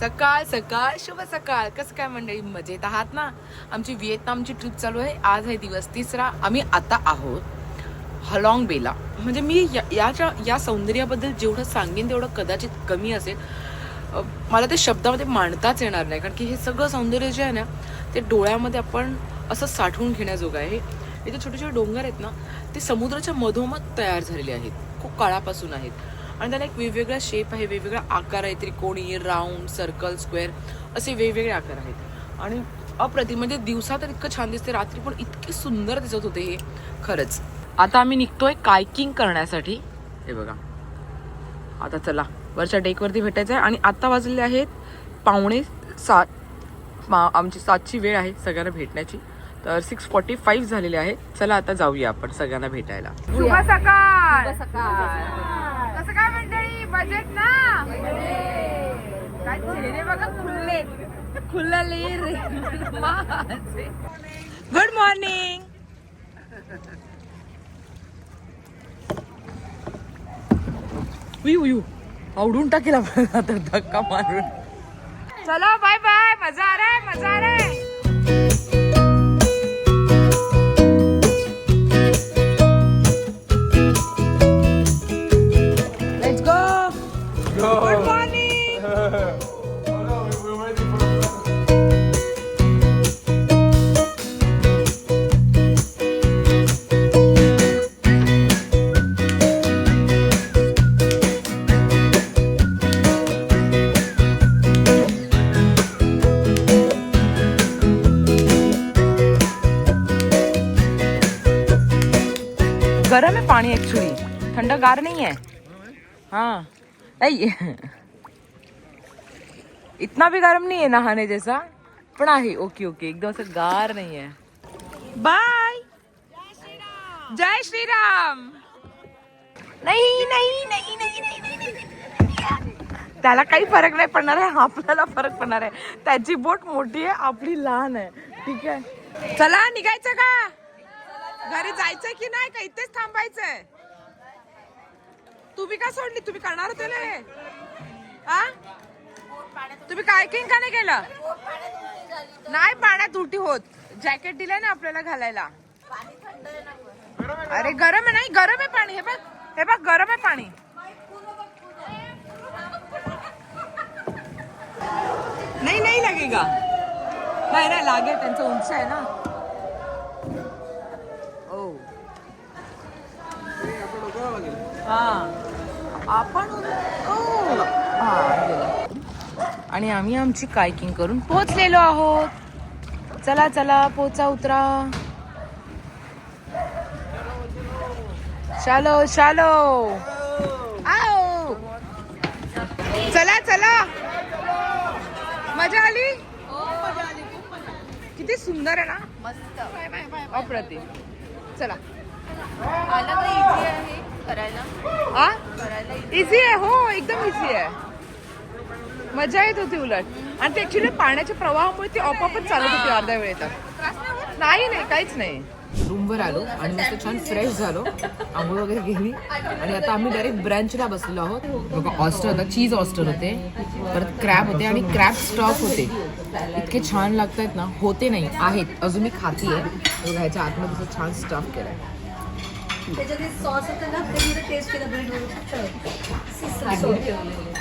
सकाळ सकाळ शुभ सकाळ. कसं काय मंडळी मजेत आहात ना? आमची व्हिएतनामची ट्रिप चालू आहे. आज आहे दिवस तिसरा. आम्ही आता आहोत हलॉंग बेला म्हणजे मी या- याच्या या सौंदर्याबद्दल जेवढं सांगेन तेवढं कदाचित कमी असेल. मला ते शब्दामध्ये मांडताच येणार नाही कारण की हे सगळं सौंदर्य जे आहे ना ते डोळ्यामध्ये आपण असं साठवून घेण्याजोगं आहे. इथे छोटे छोटे डोंगर आहेत ना ते समुद्राच्या मधोमध तयार झालेले आहेत. खूप काळापासून आहेत. आणि त्याला एक वेगवेगळा शेप आहे वेगवेगळा आकार आहे त्रिकोणी राऊंड सर्कल स्क्वेअर असे वेगवेगळे आकार आहेत. आणि अप्रतिम म्हणजे दिवसा तर इतकं छान दिसते रात्री पण इतके सुंदर दिसत होते हे. खरंच. आता आम्ही निघतोय कायकिंग करण्यासाठी. हे बघा. आता चला वरच्या डेकवरती भेटायचं आहे आणि आता वाजलेले आहेत पावणे सात मा आमची सातची वेळ आहे सगळ्यांना भेटण्याची. तर सिक्स फॉर्टी फाईव्ह झालेले आहेत. चला आता जाऊया आपण सगळ्यांना भेटायला. शुभ सकाळ. कसं काय मंडळी बजेट ना? काय चेहरे बघा खुल्ले. खुल्लले रे. गुड मॉर्निंग उयू उयू आवडून टाकेल आपण आता धक्का मारून. चला बाय बाय मजा आ रहा है मजा आ रहा है थंड ठंडा गार नहीं है. हाँ नहीं इतना भी गर्म नहीं है नहाने जैसा. पण आहे ओके ओके. एकदम असं गार नाही आहे बाय. जय श्रीराम. नाही नाही नाही नाही. त्याला काही फरक नाही पडणार आहे आपल्याला फरक पडणार आहे. त्याची बोट मोठी आहे आपली लहान आहे. ठीक आहे. चला निघायचं का? घरी जायचंय की नाही का? इथेच थांबायचंय. तुम्ही का सोडली? तुम्ही करणार होते ना हे? हा तुम्ही काय का नाही केलं? नाही पाण्यात उलटी होत. जॅकेट दिलंय ना आपल्याला घालायला. अरे गरम आहे नाही गरम आहे पाणी. हे बघ हे बघ गरम आहे पाणी. नाही नाही लगेगा नाही नाही लागेल त्यांचं उंच आहे ना. ओ. हा. आपण हा. आणि आम्ही आमची कायकिंग करून पोहोचलेलो आहोत. चला चला पोचा उतरा. शालो शालो. आओ. चला चला. मजा आली? किती सुंदर आहे ना? मस्त. अप्रतिम. चला. आलं इझी आहे. करायला. इझी आहे हो एकदम इझी आहे. मजा येत होती उलट. आणि ते ऍक्च्युली पाण्याच्या प्रवाहामुळे ती आपोआपच चालत होती अर्ध्या वेळेत. नाही नाही काहीच नाही. रूमवर आलो आणि मस्त छान फ्रेश झालो. आंघोळ वगैरे गेली आणि आता आम्ही डायरेक्ट ब्रँचला बसलेलो आहोत. बघा ऑस्टर होता चीज ऑस्टर होते. परत क्रॅब होते आणि क्रॅब स्टॉक होते. इतके छान लागतात ना होते नाही आहेत. अजून मी खाती आहे ह्याच्या आतमध्ये छान स्टफ केलाय. त्याच्यात सॉस होतं ना ते टेस्ट केलं ब्रेड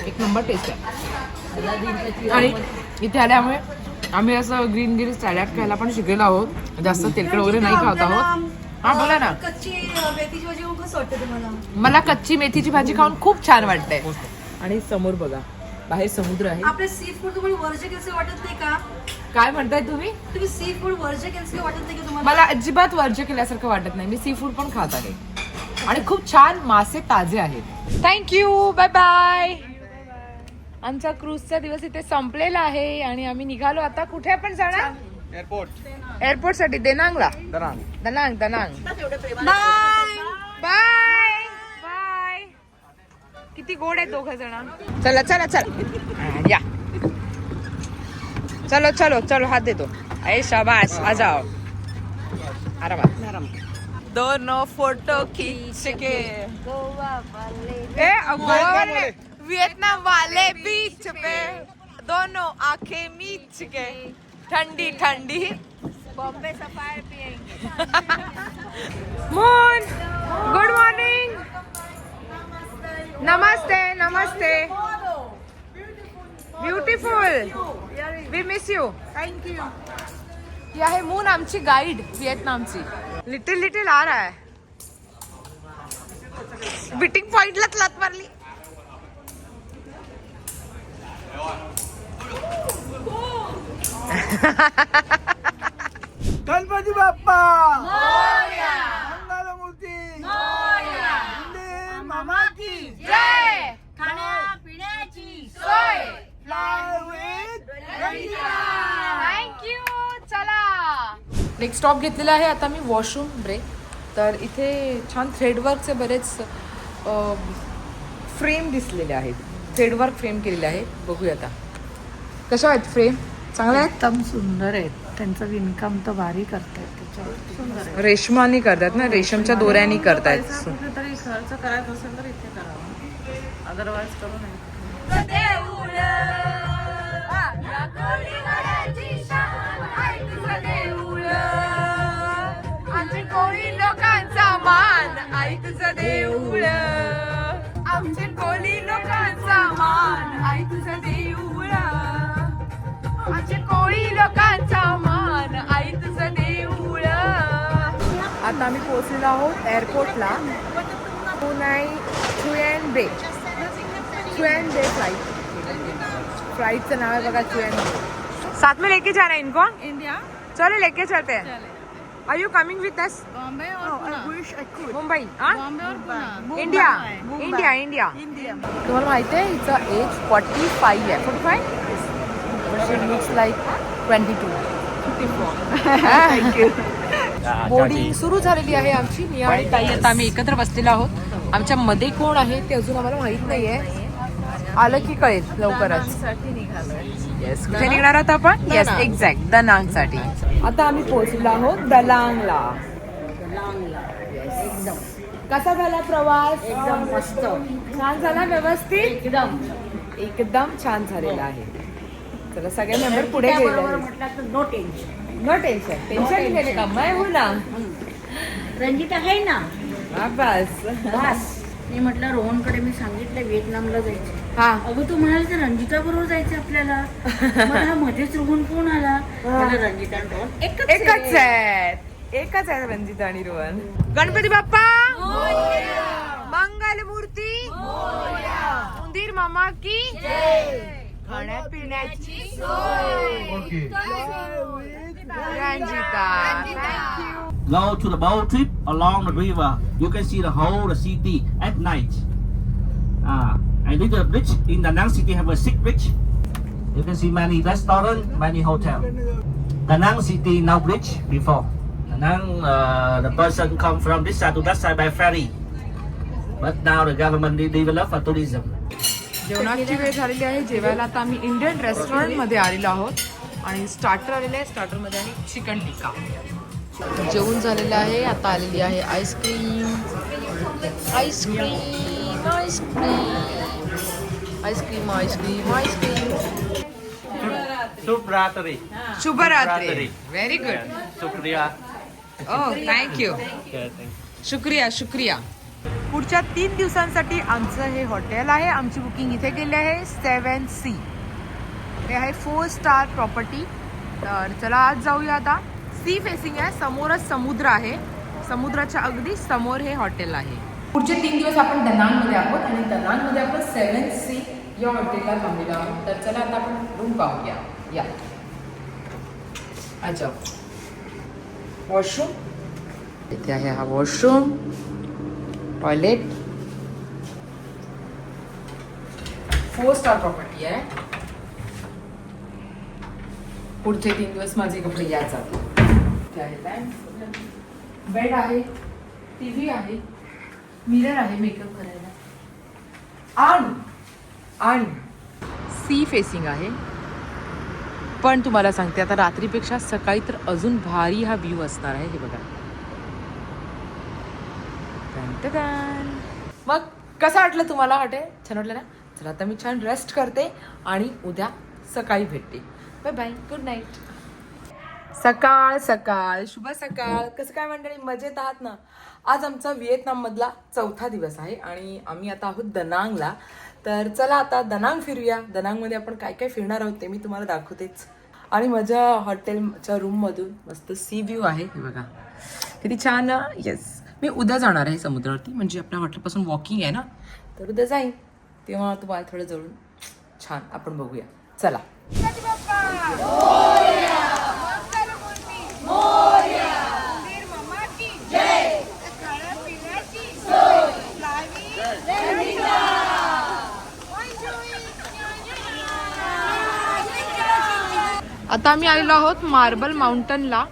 एक नंबर टेस्ट आहे. आणि इथे आल्यामुळे आम्ही असं ग्रीन ग्रीन सॅलॅड खायला पण शिकलेलो आहोत. जास्त तेलकट वगैरे नाही खात आहोत. हा बोला ना. कच्ची मेथीची भाजी खूप कसं वाटतं तुम्हाला. मला कच्ची मेथीची भाजी खाऊन खूप छान वाटतंय आणि समोर बघा बाहेर समुद्र आहे. आपले सी फूड तुम्हाला वर्ज केलं वाटत नाही का? काय म्हणताय तुम्ही? तुम्ही सी फूड वर्ज केलं वाटत नाही का तुम्हाला? मला अजिबात वर्ज केल्यासारखं वाटत नाही. मी सी फूड पण खात आहे. आणि खूप छान मासे ताजे आहेत. थँक्यू बाय बाय आमचा क्रूजचा दिवस इथे संपलेला आहे आणि आम्ही निघालो आता. कुठे आपण जाणार? एअरपोर्ट एअरपोर्टसाठी देनांगला. Darrang Da Nang Da Nang. Bye bye bye किती गोड आहेत दोघ जण. चला चला चला. या. चलो चलो चलो हात देतो अरे शाबाश आ जाओ। आरामात दोनों फ़ोटो खींच के। गोवा वाले ए गोवा वाले। वियतनाम वाले बीच पे। दोनों दोनों आँखें मीच के। ठंडी ठंडी। बॉम्बे सफायर पियेंगे मून गुड मॉर्निंग नमस्ते नमस्ते। Beautiful we miss you thank you ही आहे मून आमची गाईड व्हिएतनामची. लिटिल लिटिल आ रहा है बिटिंग पॉइंटलाच लात मारली. गणपती बाप्पा! मंगलमूर्ती! वंदे मामा की! जय! खाण्यापिण्याची सोय! थँक्यू चला. नेक्स्ट स्टॉप घेतलेला आहे. आता मी वॉशरूम ब्रेक तर इथे छान थ्रेडवर्कचे बरेच फ्रेम दिसलेले आहेत. थ्रेडवर्क फ्रेम केलेले आहे. बघूया आता. कशा आहेत फ्रेम चांगल्या आहेत? एकदम सुंदर आहेत. त्यांचं विणकाम तर भारी करतायत. त्याच्यावर सुंदर आहे रेशमानी करतात ना? रेशमच्या दोऱ्यानी करतायत. कुठेतरी खर्च करायचा असेल तर इथे करावा अदरवाईज करू नये देऊळ. आमचे कोळी लोकांचा मान आई तुझं देऊळ. आमचे कोळी लोकांचा मान आई तुझं देऊळ. आता आम्ही पोहोचलेलो आहोत एअरपोर्टला पुनाई चुएन बे चुएन बे फ्लाइट फ्लाइटचं नाव आहे बघा चुएन बे साथ में लेके जाना है इनको? इंडिया चलो लेके चलते हैं. Are you coming with us Bombay और मुंबई हाँ बॉम्बे और Pune India India India India तुम्हाला माहिती आहे हिचं एज फॉर्टी फाईव्ह आहे forty five but she looks like twenty two thank you boarding सुरू झालेली आहे आमची. मी आणि ताई आता आम्ही एकत्र बसलेलो आहोत. आमच्या मध्ये कोण आहे ते अजून आम्हाला माहीत नाहीये. आलं की कळेल लवकरच. येस कुठे निघणार आहोत आपण? येस एक्झॅक्ट दनांगसाठी आता आम्ही पोहोचलो आहोत दलांगला. कसा झाला प्रवास? एकदम मस्त. छान झाला व्यवस्थित? एकदम. एकदम छान झालेला आहे. चला सगळे मेंबर पुढे गेले. म्हटलं तर no tension no tension tension घेणे का? मैं हो ना. रंजित आहे ना? हा, बस. बस. मी म्हटलं रोहनकडे मी सांगितलं व्हिएतनामला जायचं. हा. अगं तू म्हणाली तर रंजिता बरोबर जायचं आपल्याला. मला मध्येच रोहन कोण आला? मला रंजिता आणि रोहन. एकच एकच आहे. एकच आहे रंजिता आणि रोहन. गणपती बाप्पा! मंगल मूर्ती! उंदीर मामा की खाण्यापिण्याची okay. Ranjita thank you Go to the boat trip along the river. You can see the whole the city at night. Ah, and in the bridge in Da Nang City have a sick bridge. You can see many restaurant, many hotel. Da Nang City now bridge before. Da Nang, uh, the person come from this side to that side by ferry. But now the government they develop for tourism. जेवणाची वेळ झालेली आहे जेवायला आता आम्ही Indian restaurant मध्ये आलेलो आहोत आणि स्टार्टर आलेले आहे. स्टार्टरमध्ये आणि चिकन टिक्का जेवण झालेलं आहे. आता आलेली आहे ice cream ice cream ice cream ice cream ice cream ice cream Subratari. शुभरात्री. Very good Sukriya. ओ थँक्यू शुक्रिया. शुक्रिया पुढच्या तीन दिवसांसाठी आमचं हे हॉटेल आहे. आमची बुकिंग इथे केली आहे. सेवन सी हे आहे फोर स्टार प्रॉपर्टी तर चला, आज जाऊया आता. सी फेसिंग आहे, समोरच समुद्र आहे. समुद्राच्या अगदी समोर हे हॉटेल आहे. पुढचे तीन दिवस आपण दनांगमध्ये आहोत आणि दनांगमध्ये आपण सेवन सी या हॉटेलला थांबलेलो आहोत. तर चला आता आपण रूम पाहूया. या. अच्छा वॉशरूम इथे आहे हा washroom toilet four star property आहे. पुढचे तीन दिवस माझे कपडे या जातील बेड आहे टीव्ही आहे मिरर आहे मेकअप करायला. आणि आणि सी फेसिंग आहे. पण तुम्हाला सांगते आता रात्रीपेक्षा सकाळी तर अजून भारी हा व्ह्यू असणार आहे हे बघा. मग कसं वाटलं तुम्हाला हॉटेल? छान वाटलं ना? चला आता मी छान रेस्ट करते आणि उद्या सकाळी भेटते. बाय बाय गुड नाईट सकाळ सकाळ. शुभ सकाळ. कसं काय मंडळी? मजेत आहात ना? आज आमचा व्हिएतनाम मधला चौथा दिवस आहे आणि आम्ही आता आहोत दनांगला. तर चला आता दनांग फिरूया. दनांगमध्ये आपण काय काय फिरणार आहोत ते मी तुम्हाला दाखवतेच. आणि माझ्या हॉटेलच्या रूममधून मस्त सी व्ह्यू आहे. हे बघा. किती छान येस मी उद्या जाणार आहे समुद्रावरती. म्हणजे आपल्या हॉटेलपासून वॉकिंग आहे ना? तर उद्या जाईन. तेव्हा तुम्हाला थोडं जवळून छान आपण बघूया. चला. आता आम्ही आलेलो आहोत मार्बल माउंटनला.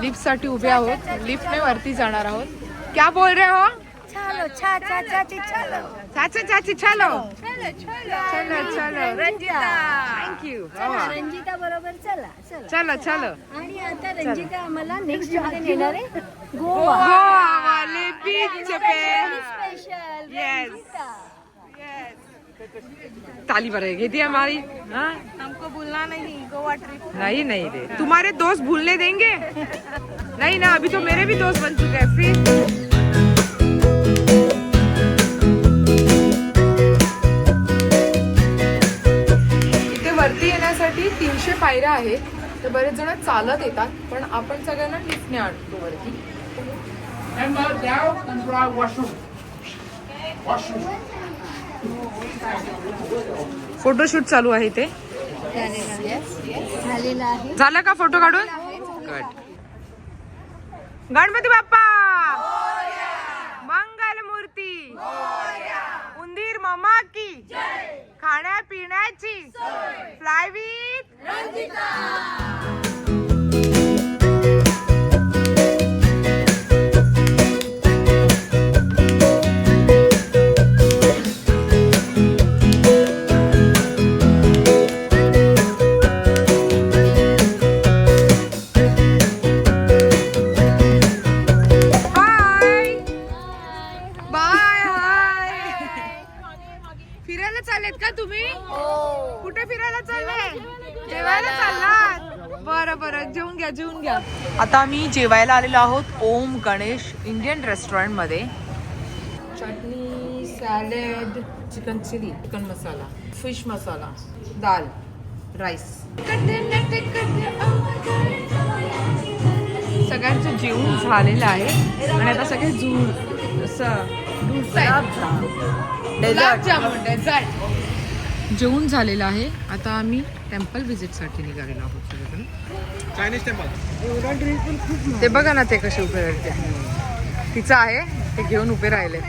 लिफ्टसाठी उभे आहोत. लिफ्टने वरती जाणार आहोत. क्या बोल रहे हो? चलो चाची चलो। चाचा चाची चलो। चलो चलो। रंजिता। थँक्यू रंजिता बरोबर चला चला। चलो चलो। आणि आता रंजिता आम्हाला नेक्स्ट मध्ये नेणार आहे. गोवा वाले बीच पे स्पेशल Yes. ताली बरं घेती हमारी हाँ? हमको भूलना नहीं गोवा ट्रिप नहीं नहीं रे. तुम्हारे दोस्त भूलने देंगे? नहीं ना अभी तो मेरे भी दोस्त बन चुके हैं. फिर वरती येण्यासाठी तीनशे पायऱ्या आहेत. तर बरेच जण चालत येतात पण आपण सगळ्यांना लिफ्टने आणतो वरती. And uh. फोटोशूट चालू आहे ते झालं का फोटो काढून? गणपती बाप्पा! मंगल मूर्ती मामा की. खाण्या पिण्याची जेवायला आलेलो आहोत ओम गणेश इंडियन रेस्टॉरंटमध्ये chutney salad chicken chilli chicken masala fish masala dal rice. सगळ्यांचं जेवण झालेलं आहे आणि आता सगळे झूड असं डेझर्ट जेवण झालेलं आहे. आता आम्ही टेम्पलसाठी निघालेलो आहोत सगळेजण. चायनीज टेम्पल ते बघा ना ते कसे उभे राहते तिचं आहे. ते घेऊन उभे राहिले.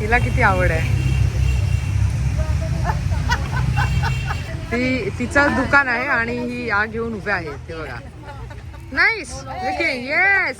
तिला किती आवड आहे. ती तिचं दुकान आहे आणि ही या घेऊन उभे आहे. ते बघा. Nice yes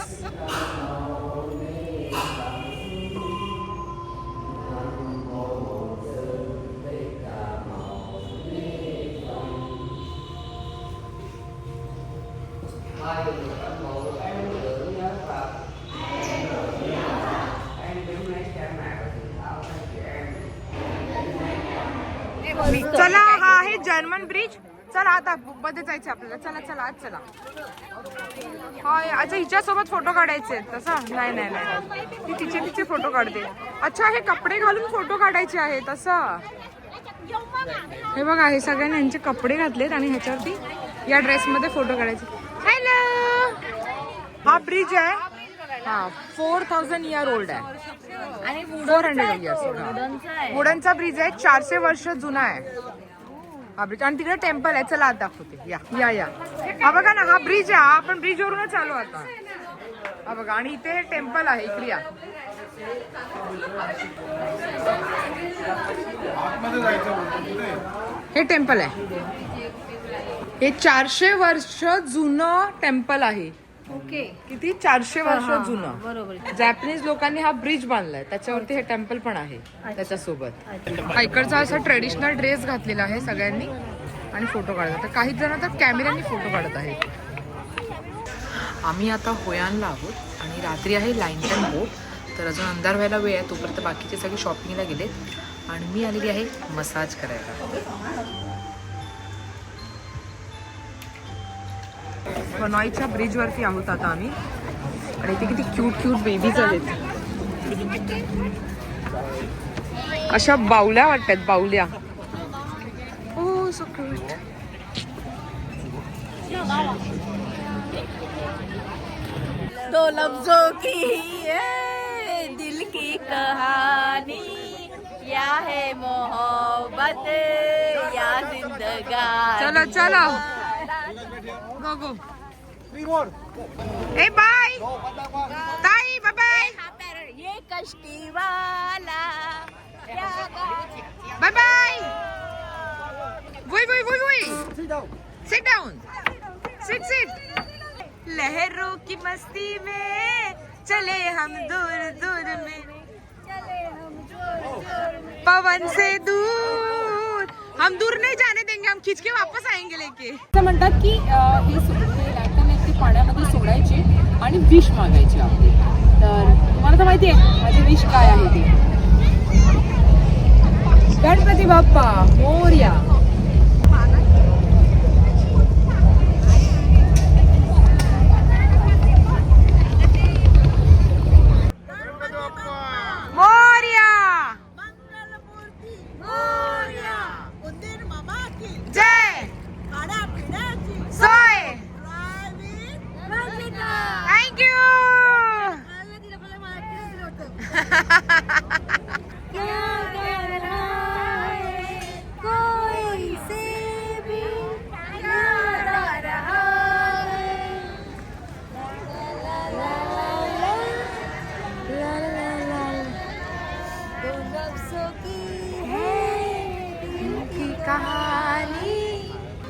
German bridge. चला आता मध्ये जायचं आपल्याला. चला चला आज चला. होय अच्छा हिच्यासोबत फोटो काढायचे आहेत. तसं? नाही नाही नाही. ती तिचे तिचे फोटो काढते. अच्छा हे कपडे घालून फोटो काढायचे आहे तसं? हे बघा हे सगळ्यांनी यांचे कपडे घातलेत आणि ह्याच्यावरती या ड्रेसमध्ये फोटो काढायचे. हॅलो हा ब्रिज आहे. हा फोर थाउजंड इयर ओल्ड आहे. आणि फोर हंड्रेड इयर्स वुडनचा ब्रिज आहे. चारशे वर्ष जुना आहे. हा ब्रिज आणि तिकडे टेम्पल आहे. चला आता. दाखवते या या या. हा बघा ना हा ब्रिज आहे. हा आपण ब्रिज वरूनच आलो आता. हा बघा आणि इथे हे टेम्पल आहे. इकडे या. हे टेम्पल आहे. हे चारशे वर्ष जुनं टेम्पल आहे. ओके. किती? चारशे वर्ष जुनं. बरोबर. जॅपनीज लोकांनी हा ब्रिज बांधलाय. त्याच्यावरती हे टेम्पल पण आहे त्याच्यासोबत. इकडचा असा ट्रेडिशनल ड्रेस घातलेला आहे सगळ्यांनी आणि फोटो काढतात तर काही जण तर कॅमेऱ्यानी फोटो काढत आहेत. आम्ही आता होयानला आहोत आणि रात्री आहे लाईन बोट तर अजून अंधार व्हायला वेळ आहे तोपर्यंत बाकीचे सगळे शॉपिंगला गेलेत. आणि मी आलेली आहे मसाज करायला. पनॉईच्या ब्रिजवरती आहोत आता आम्ही. आणि इथे किती क्यूट क्यूट बेबीज आहेत. अशा बावल्या वाटतात बावल्या. ओ सो क्यूट दो लफ्जों की है दिल की कहानी। या है मोहब्बत या जिंदगानी चलो चलो। गो गो ए बाय ताई बाय बाय ये कश्ती वाला क्या bye bye we we we we sit down sit sit लहरों की मस्ती में चले हम दूर दूर में। पवन से दूर। हम दूर नहीं जाने देंगे हम खींच के वापस आएंगे लेके। असं म्हणतात की पाण्यामध्ये सोडायचे आणि विष मागायची आपली. तर तुम्हाला तर माहिती आहे माझी विष काय आहे ते. गणपती बाप्पा मोर्या जय सोय थँक्यू कोई से भी न्यारा रहा है ला ला ला ला ला दो लफ्जों की है दिल की कहानी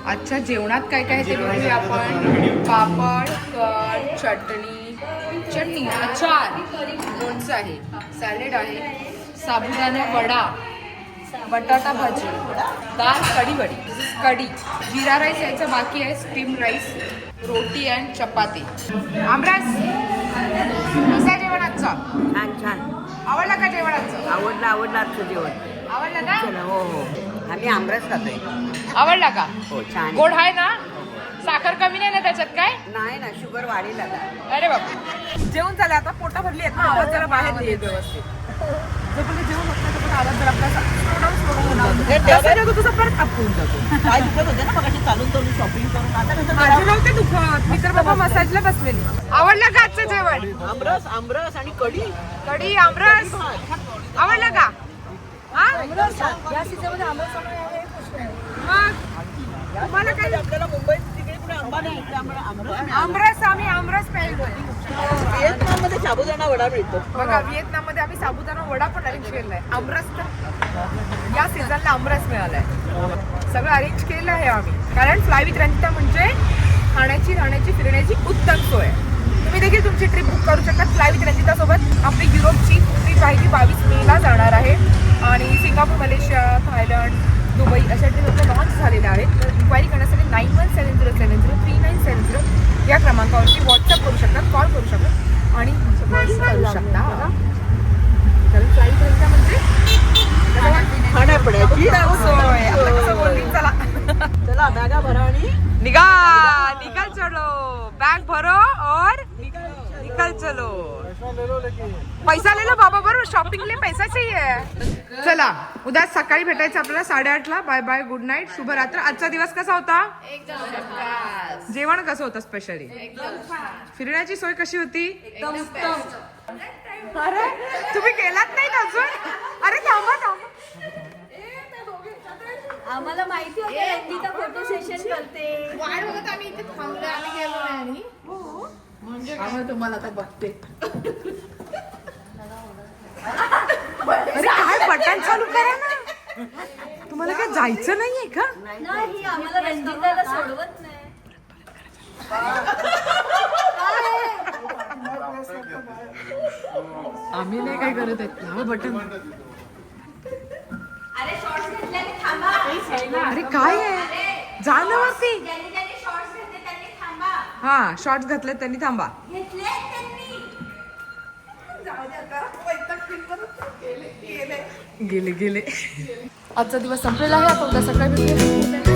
अच्छा जेवणात काय काय ते बघूया आपण. पापड कट चटणी चटणी अचार लोणचं आहे. सॅलेड आहे साबुदाणा वडा बटाटा भाजी दाल कढी वडी कढी. जिरा राईस यायचं बाकी आहे. Steam rice roti and chapati. आमरास कसं जेवण आजचं छान छान. आवडलं का जेवण आजचं आवडलं आवडलं आजचं जेवण. आवडलं ना? चला हो हो. आम्ही आमरस खातोय. आवडला का? हो छान गोड आहे ना? साखर कमी नाही ना त्याच्यात काय? नाही ना शुगर वाढेल आता. अरे बाबा जेवण झालं आता पोटा भरली आहेत ना आवाज जरा बाहेर व्यवस्थित. जोपर्यंत जेवण होत नाही तोपर्यंत आवाज जरा आपला होऊन जातो. तुझा परत अप होऊन जातो. काय दुखत होते ना मग चालून चालून शॉपिंग करून आता कसं माझे नव्हते दुखत. मी तर बाबा मसाजला बसलेली. आवडलं का आजचं जेवण? आमरस आमरस आणि कढी. कढी आमरस. आवडलं का? हा? या सीझनमध्ये आमरस मग? तुम्हाला काय आपल्याला मुंबईत आमरस आम्ही आमरस प्यायलोय. व्हिएतनाममध्ये साबुदाणा वडा मिळतो. बघा व्हिएतनाममध्ये आम्ही साबुदाणा वडा पण अरेंज केलाय आमरस तर या सीझनला आमरस मिळालाय. सगळं अरेंज केलं आहे आम्ही. कारण फ्लाय विथ रंजिता म्हणजे खाण्याची राहण्याची फिरण्याची उत्तम सोय. आहे. तुम्ही देखील तुमची ट्रिप बुक करू शकता फ्लाय विथ रंजिता सोबत आपली युरोपची ट्रिप आहे ती बावीस मेला जाणार आहे. आणि सिंगापूर मलेशिया थायलंड दुबई अशा ट्रिप लॉन्च झालेल्या आहेत तर इन्क्वायरी करण्यासाठी nine one seven zero seven zero three nine seven zero या क्रमांकावरती व्हॉट्सअप करू शकता कॉल करू शकता आणि करू शकता. कारण फ्लाईट म्हणजे? खाण्यापिण्याची सोय आता कसं बोलली चला. चला बॅगा भरा आणि निघा निकल चलो. बैग भरो और निकल चलो. पैसा ले लो बाबा बरोबर. शॉपिंगले पैसा चाहिए. चला उद्या सकाळी भेटायचं आपल्याला साडेआठला. बाय बाय गुड नाईट शुभरात्र. आजचा दिवस कसा होता? जेवण कसं होतं स्पेशली फिरण्याची सोय कशी होती? अरे तुम्ही गेलात नाही अजून? अरे थांबा थांबा. आम्हाला माहिती होतं फोटो सेशन करते. अरे काय बटन चालू करा ना. तुम्हाला काय जायचं नाहीये का? नाही आम्हाला रंजिताला सोडवत नाही. आम्ही नाही काय करत आहेत. लावा बटन. अरे शॉर्ट्स घेतल्याने थांबा. अरे काय आहे? जा ना वरती ज्यांनी ज्यांनी शॉर्ट्स घेतले त्यांनी थांबा हा शॉर्ट्स घातले त्यांनी थांबा. गेले गेले. आजचा दिवस संपलेला आहे उद्या सकाळी